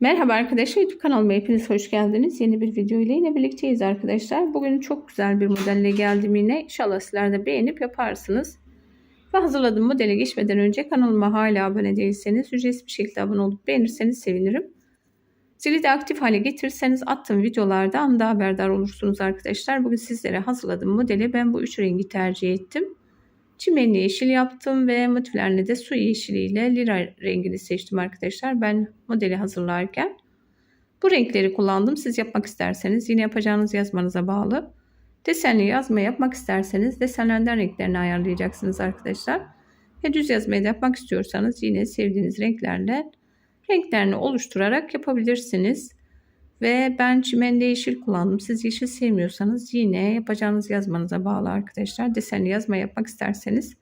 Merhaba arkadaşlar YouTube kanalıma hepiniz hoş geldiniz. Yeni bir video ile yine birlikteyiz arkadaşlar. Bugün çok güzel bir modelle geldim yine. İnşallah sizler de beğenip yaparsınız. Ve hazırladığım modele geçmeden önce kanalıma hala abone değilseniz ücretsiz bir şekilde abone olup beğenirseniz sevinirim. Zili de aktif hale getirirseniz attığım videolarda anda haberdar olursunuz arkadaşlar. Bugün sizlere hazırladığım modeli ben bu üç rengi tercih ettim. Çimenli yeşil yaptım ve motiflerini de su yeşiliyle lira rengini seçtim arkadaşlar. Ben modeli hazırlarken bu renkleri kullandım. Siz yapmak isterseniz yine yapacağınız yazmanıza bağlı. Desenli yazma yapmak isterseniz desenlerden renklerini ayarlayacaksınız arkadaşlar. Ve düz yazmayı da yapmak istiyorsanız yine sevdiğiniz renklerle renklerini oluşturarak yapabilirsiniz. Ve ben çimende yeşil kullandım. Siz yeşil sevmiyorsanız yine yapacağınız yazmanıza bağlı arkadaşlar. Desenli yazma yapmak isterseniz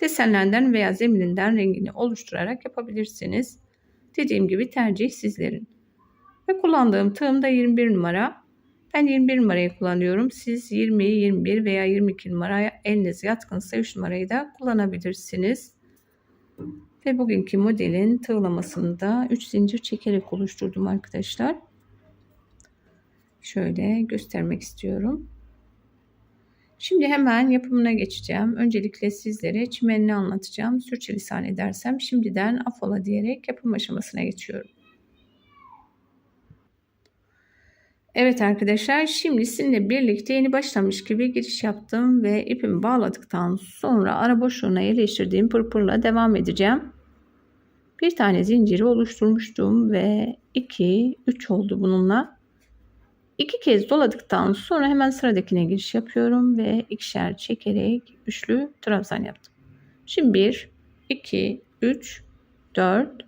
desenlerden veya zemininden rengini oluşturarak yapabilirsiniz. Dediğim gibi tercih sizlerin. Ve kullandığım tığım da 21 numara. Ben 21 numarayı kullanıyorum. Siz 20, 21 veya 22 numaraya eliniz yatkınsa 3 numarayı da kullanabilirsiniz. Ve bugünkü modelin tığlamasını da 3 zincir çekerek oluşturdum arkadaşlar şöyle göstermek istiyorum. Şimdi hemen yapımına geçeceğim. Öncelikle sizlere çimenini anlatacağım. Sürçülisan edersem şimdiden afola diyerek yapım aşamasına geçiyorum. Evet arkadaşlar şimdi sizinle birlikte yeni başlamış gibi giriş yaptım ve ipimi bağladıktan sonra ara boşluğuna yerleştirdiğim pırpırla devam edeceğim. Bir tane zinciri oluşturmuştum ve 2 3 oldu bununla. İki kez doladıktan sonra hemen sıradakine giriş yapıyorum ve ikişer çekerek üçlü trabzan yaptım. Şimdi 1, 2, 3, 4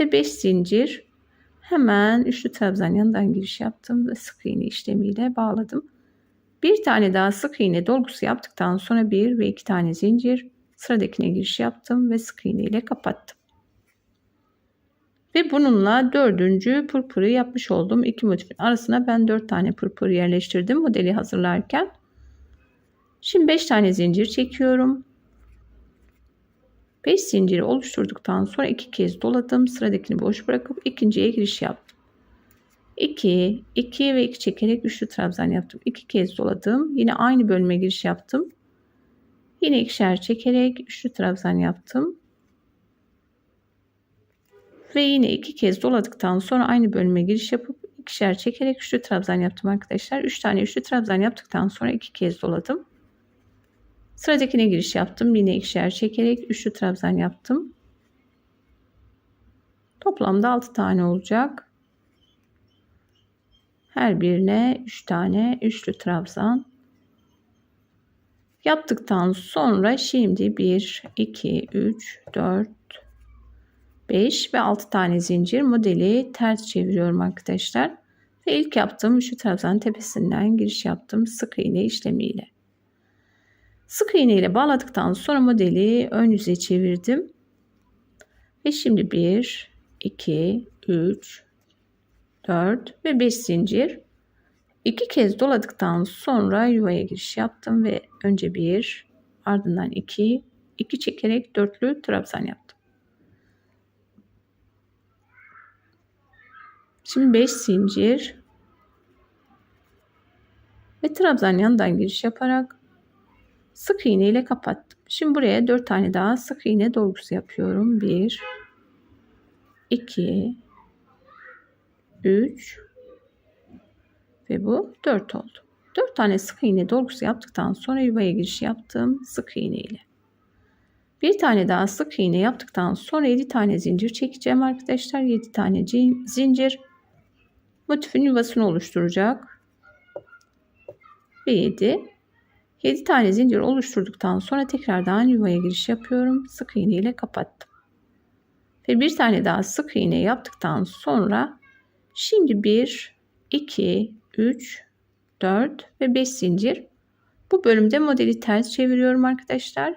ve 5 zincir hemen üçlü trabzan yanından giriş yaptım ve sık iğne işlemiyle bağladım. Bir tane daha sık iğne dolgusu yaptıktan sonra bir ve iki tane zincir sıradakine giriş yaptım ve sık iğne ile kapattım. Ve bununla dördüncü pırpırı yapmış oldum. İki motifin arasına ben dört tane pırpır yerleştirdim modeli hazırlarken. Şimdi beş tane zincir çekiyorum. Beş zinciri oluşturduktan sonra iki kez doladım. Sıradakini boş bırakıp ikinciye giriş yaptım. 2, 2 ve 2 çekerek üçlü trabzan yaptım. 2 kez doladım. Yine aynı bölüme giriş yaptım. Yine ikişer çekerek üçlü trabzan yaptım. Ve yine iki kez doladıktan sonra aynı bölüme giriş yapıp ikişer çekerek üçlü trabzan yaptım arkadaşlar. Üç tane üçlü trabzan yaptıktan sonra iki kez doladım. Sıradakine giriş yaptım. Yine ikişer çekerek üçlü trabzan yaptım. Toplamda 6 tane olacak. Her birine 3 tane üçlü trabzan yaptıktan sonra şimdi 1 2 3 4 5 ve 6 tane zincir modeli ters çeviriyorum arkadaşlar. Ve ilk yaptığım şu trabzan tepesinden giriş yaptım sık iğne işlemiyle. Sık iğne ile bağladıktan sonra modeli ön yüze çevirdim. Ve şimdi 1, 2, 3, 4 ve 5 zincir. 2 kez doladıktan sonra yuvaya giriş yaptım ve önce 1 ardından 2, 2 çekerek dörtlü trabzan yaptım. Şimdi 5 zincir ve trabzan yanından giriş yaparak sık iğne ile kapattım. Şimdi buraya 4 tane daha sık iğne dolgusu yapıyorum. 1 2 3 ve bu 4 oldu. 4 tane sık iğne dolgusu yaptıktan sonra yuvaya giriş yaptım sık iğne ile. Bir tane daha sık iğne yaptıktan sonra 7 tane zincir çekeceğim arkadaşlar. 7 tane zincir motifin yuvasını oluşturacak. Ve 7. 7 tane zincir oluşturduktan sonra tekrardan yuvaya giriş yapıyorum. Sık iğne ile kapattım. Ve bir tane daha sık iğne yaptıktan sonra şimdi 1, 2, 3, 4 ve 5 zincir. Bu bölümde modeli ters çeviriyorum arkadaşlar.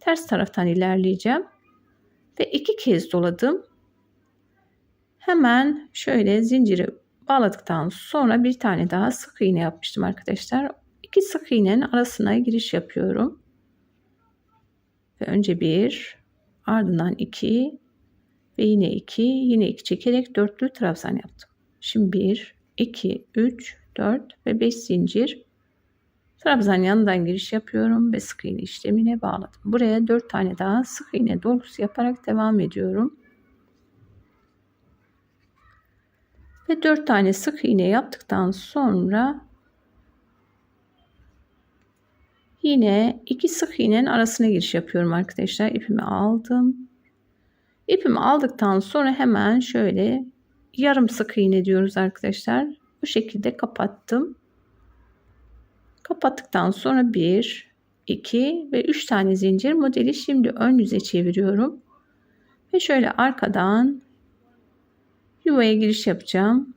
Ters taraftan ilerleyeceğim. Ve iki kez doladım. Hemen şöyle zinciri bağladıktan sonra bir tane daha sık iğne yapmıştım arkadaşlar. İki sık iğnenin arasına giriş yapıyorum. Ve önce bir, ardından iki ve yine 2 yine 2 çekerek dörtlü trabzan yaptım. Şimdi 1 2 3 4 ve 5 zincir trabzan yanından giriş yapıyorum ve sık iğne işlemine bağladım. Buraya 4 tane daha sık iğne dolusu yaparak devam ediyorum. Ve 4 tane sık iğne yaptıktan sonra yine iki sık iğnenin arasına giriş yapıyorum arkadaşlar. İpimi aldım. İpimi aldıktan sonra hemen şöyle yarım sık iğne diyoruz arkadaşlar. Bu şekilde kapattım. Kapattıktan sonra 1, 2 ve 3 tane zincir modeli şimdi ön yüze çeviriyorum. Ve şöyle arkadan yuvaya giriş yapacağım.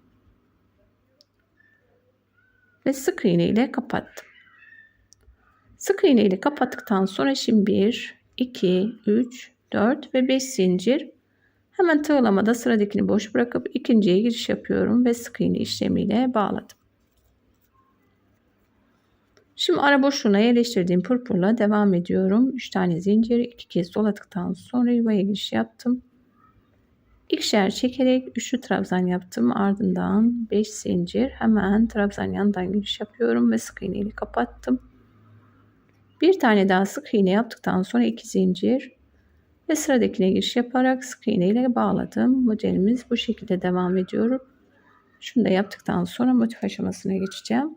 Ve sık iğne ile kapattım. Sık iğne ile kapattıktan sonra şimdi 1, 2, 3, 4 ve 5 zincir. Hemen tığlamada sıradakini boş bırakıp ikinciye giriş yapıyorum ve sık iğne işlemiyle bağladım. Şimdi ara boşluğuna yerleştirdiğim pırpırla devam ediyorum. 3 tane zinciri iki kez doladıktan sonra yuvaya giriş yaptım. İkişer çekerek üçlü trabzan yaptım. Ardından 5 zincir hemen trabzan yandan giriş yapıyorum ve sık iğne ile kapattım. Bir tane daha sık iğne yaptıktan sonra iki zincir ve sıradakine giriş yaparak sık iğne ile bağladım. Modelimiz bu şekilde devam ediyor. Şunu da yaptıktan sonra motif aşamasına geçeceğim.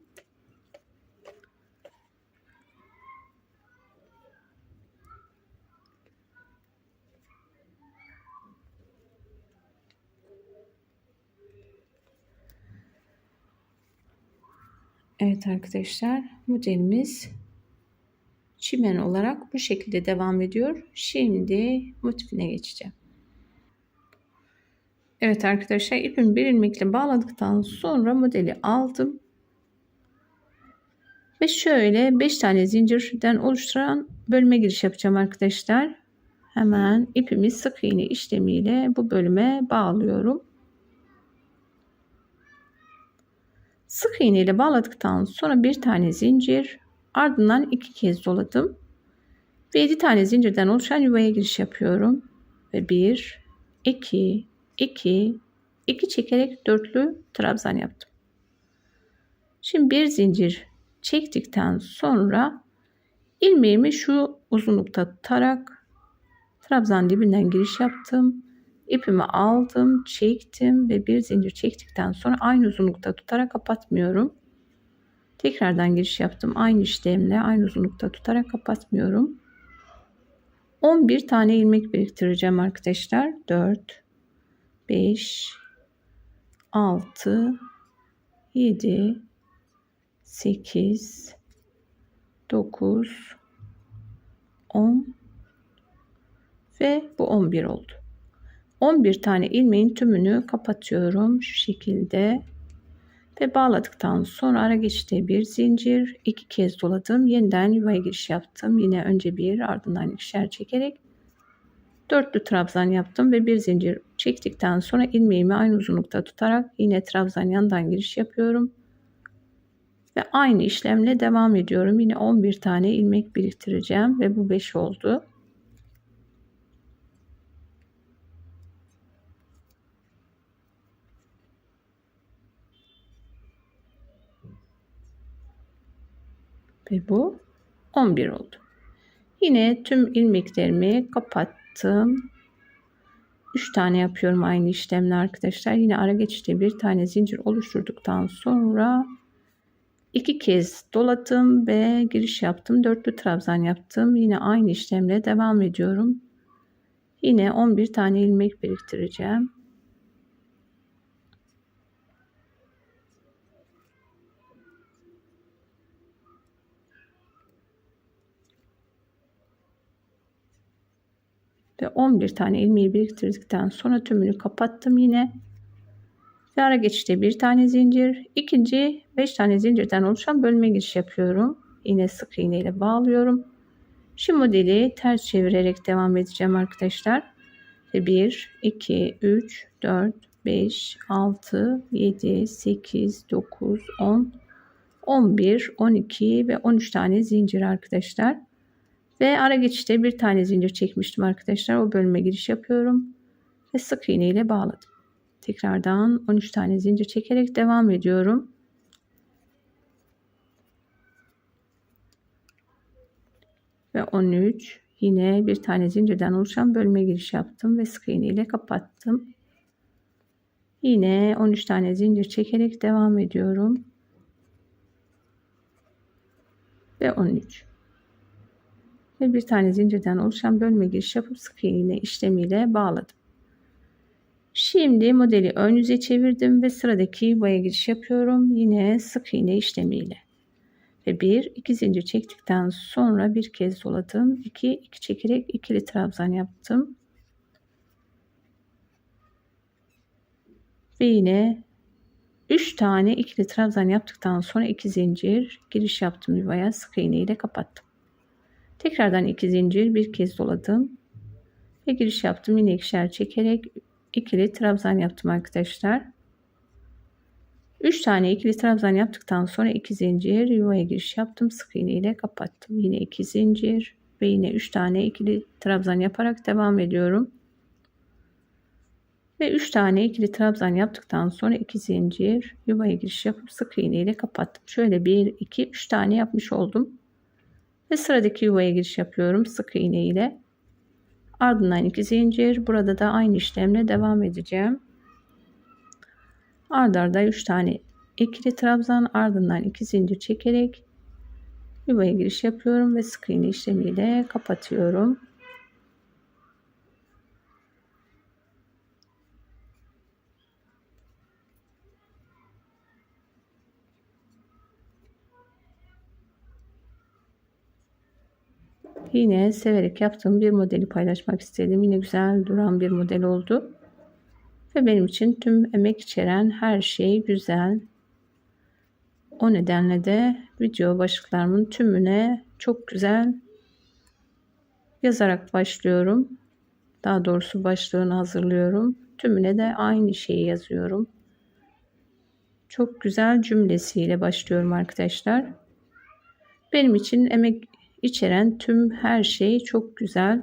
Evet arkadaşlar modelimiz çimen olarak bu şekilde devam ediyor. Şimdi motifine geçeceğim. Evet arkadaşlar ipimi bir ilmekle bağladıktan sonra modeli aldım. Ve şöyle 5 tane zincirden oluşturan bölme giriş yapacağım arkadaşlar. Hemen ipimi sık iğne işlemiyle bu bölüme bağlıyorum. Sık iğne ile bağladıktan sonra bir tane zincir ardından iki kez doladım. Ve 7 tane zincirden oluşan yuvaya giriş yapıyorum. Ve 1, 2, 2, 2 çekerek dörtlü trabzan yaptım. Şimdi bir zincir çektikten sonra ilmeğimi şu uzunlukta tutarak trabzan dibinden giriş yaptım ipimi aldım, çektim ve bir zincir çektikten sonra aynı uzunlukta tutarak kapatmıyorum. Tekrardan giriş yaptım. Aynı işlemle aynı uzunlukta tutarak kapatmıyorum. 11 tane ilmek biriktireceğim arkadaşlar. 4 5 6 7 8 9 10 ve bu 11 oldu. 11 tane ilmeğin tümünü kapatıyorum şu şekilde. Ve bağladıktan sonra ara geçişte bir zincir iki kez doladım yeniden yuvaya giriş yaptım. Yine önce bir ardından ikişer çekerek dörtlü trabzan yaptım ve bir zincir çektikten sonra ilmeğimi aynı uzunlukta tutarak yine trabzan yandan giriş yapıyorum. Ve aynı işlemle devam ediyorum. Yine 11 tane ilmek biriktireceğim ve bu 5 oldu ve bu 11 oldu. Yine tüm ilmeklerimi kapattım. 3 tane yapıyorum aynı işlemle arkadaşlar. Yine ara geçişte bir tane zincir oluşturduktan sonra iki kez doladım ve giriş yaptım. Dörtlü trabzan yaptım. Yine aynı işlemle devam ediyorum. Yine 11 tane ilmek biriktireceğim. Ve 11 tane ilmeği biriktirdikten sonra tümünü kapattım yine. Ve ara geçişte bir tane zincir ikinci 5 tane zincirden oluşan bölme giriş yapıyorum. Yine sık iğne ile bağlıyorum. Şu modeli ters çevirerek devam edeceğim arkadaşlar. Ve 1 2 3 4 5 6 7 8 9 10 11 12 ve 13 tane zincir arkadaşlar ve ara geçişte bir tane zincir çekmiştim arkadaşlar. O bölüme giriş yapıyorum. ve sık iğne ile bağladım. Tekrardan 13 tane zincir çekerek devam ediyorum. Ve 13 yine bir tane zincirden oluşan bölme giriş yaptım ve sık iğne ile kapattım. Yine 13 tane zincir çekerek devam ediyorum. Ve 13. Ve bir tane zincirden oluşan bölme giriş yapıp sık iğne işlemiyle bağladım. Şimdi modeli ön yüze çevirdim ve sıradaki yuvaya giriş yapıyorum. Yine sık iğne işlemiyle. Ve bir iki zincir çektikten sonra bir kez doladım. 2 2 çekerek ikili trabzan yaptım. Ve yine 3 tane ikili trabzan yaptıktan sonra 2 zincir giriş yaptım yuvaya sık iğne ile kapattım. Tekrardan 2 zincir bir kez doladım ve giriş yaptım yine ikişer çekerek ikili trabzan yaptım arkadaşlar. 3 tane ikili trabzan yaptıktan sonra 2 zincir yuvaya giriş yaptım sık iğne ile kapattım. Yine 2 zincir ve yine 3 tane ikili trabzan yaparak devam ediyorum. Ve 3 tane ikili trabzan yaptıktan sonra 2 zincir yuvaya giriş yapıp sık iğne ile kapattım. Şöyle 1 2 3 tane yapmış oldum. Ve sıradaki yuvaya giriş yapıyorum sık iğne ile. Ardından 2 zincir. Burada da aynı işlemle devam edeceğim. Ard arda 3 tane ikili trabzan ardından 2 zincir çekerek yuvaya giriş yapıyorum ve sık iğne işlemiyle kapatıyorum. Yine severek yaptığım bir modeli paylaşmak istedim. Yine güzel duran bir model oldu. Ve benim için tüm emek içeren her şey güzel. O nedenle de video başlıklarımın tümüne çok güzel yazarak başlıyorum. Daha doğrusu başlığını hazırlıyorum. Tümüne de aynı şeyi yazıyorum. Çok güzel cümlesiyle başlıyorum arkadaşlar. Benim için emek içeren tüm her şey çok güzel.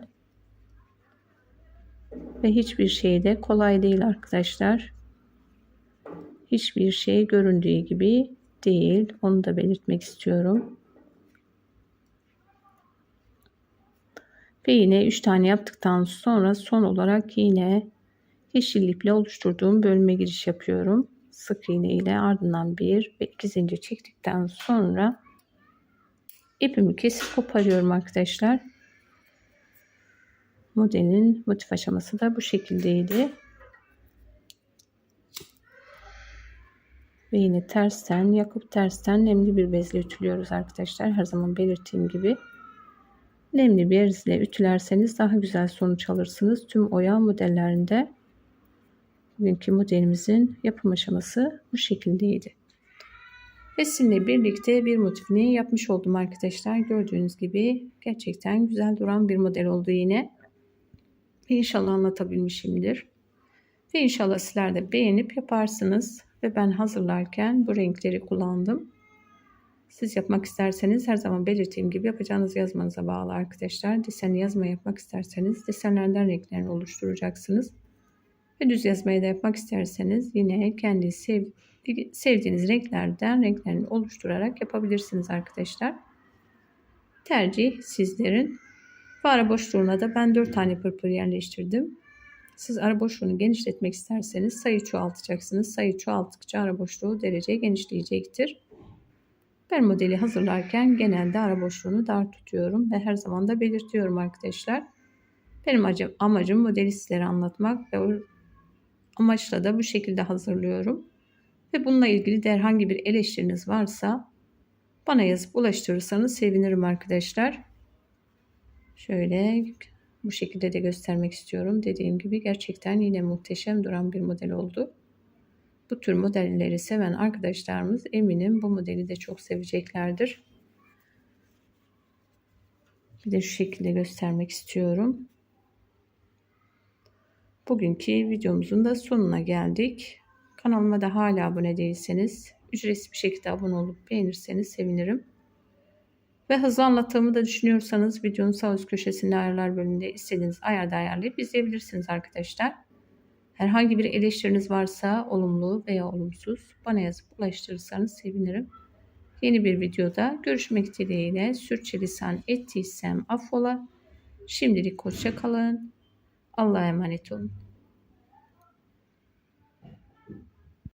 Ve hiçbir şey de kolay değil arkadaşlar. Hiçbir şey göründüğü gibi değil. Onu da belirtmek istiyorum. Ve yine 3 tane yaptıktan sonra son olarak yine yeşil iple oluşturduğum bölme giriş yapıyorum. Sık iğne ile ardından bir ve iki zincir çektikten sonra ipimi kesip koparıyorum arkadaşlar. Modelin motif aşaması da bu şekildeydi. Ve yine tersten yakıp tersten nemli bir bezle ütülüyoruz arkadaşlar. Her zaman belirttiğim gibi. Nemli bir bezle ütülerseniz daha güzel sonuç alırsınız. Tüm oya modellerinde bugünkü modelimizin yapım aşaması bu şekildeydi. Ve sizinle birlikte bir motifini yapmış oldum arkadaşlar. Gördüğünüz gibi gerçekten güzel duran bir model oldu yine. İnşallah anlatabilmişimdir. Ve inşallah sizler de beğenip yaparsınız. Ve ben hazırlarken bu renkleri kullandım. Siz yapmak isterseniz her zaman belirttiğim gibi yapacağınız yazmanıza bağlı arkadaşlar. Desenli yazma yapmak isterseniz desenlerden renklerini oluşturacaksınız. Ve düz yazmayı da yapmak isterseniz yine kendi sev, sevdiğiniz renklerden renklerini oluşturarak yapabilirsiniz arkadaşlar. Tercih sizlerin. Bu ara boşluğuna da ben 4 tane pırpır yerleştirdim. Siz ara boşluğunu genişletmek isterseniz sayı çoğaltacaksınız. Sayı çoğalttıkça ara boşluğu derece genişleyecektir. Ben modeli hazırlarken genelde ara boşluğunu dar tutuyorum ve her zaman da belirtiyorum arkadaşlar. Benim amacım modeli sizlere anlatmak ve amaçla da bu şekilde hazırlıyorum. Ve bununla ilgili de herhangi bir eleştiriniz varsa bana yazıp ulaştırırsanız sevinirim arkadaşlar. Şöyle bu şekilde de göstermek istiyorum. Dediğim gibi gerçekten yine muhteşem duran bir model oldu. Bu tür modelleri seven arkadaşlarımız eminim bu modeli de çok seveceklerdir. Bir de şu şekilde göstermek istiyorum. Bugünkü videomuzun da sonuna geldik. Kanalıma da hala abone değilseniz ücretsiz bir şekilde abone olup beğenirseniz sevinirim. Ve hızlı anlattığımı da düşünüyorsanız videonun sağ üst köşesinde ayarlar bölümünde istediğiniz ayarda ayarlayıp izleyebilirsiniz arkadaşlar. Herhangi bir eleştiriniz varsa olumlu veya olumsuz bana yazıp ulaştırırsanız sevinirim. Yeni bir videoda görüşmek dileğiyle sürçülisan ettiysem affola. Şimdilik hoşça kalın. Allah'a emanet olun.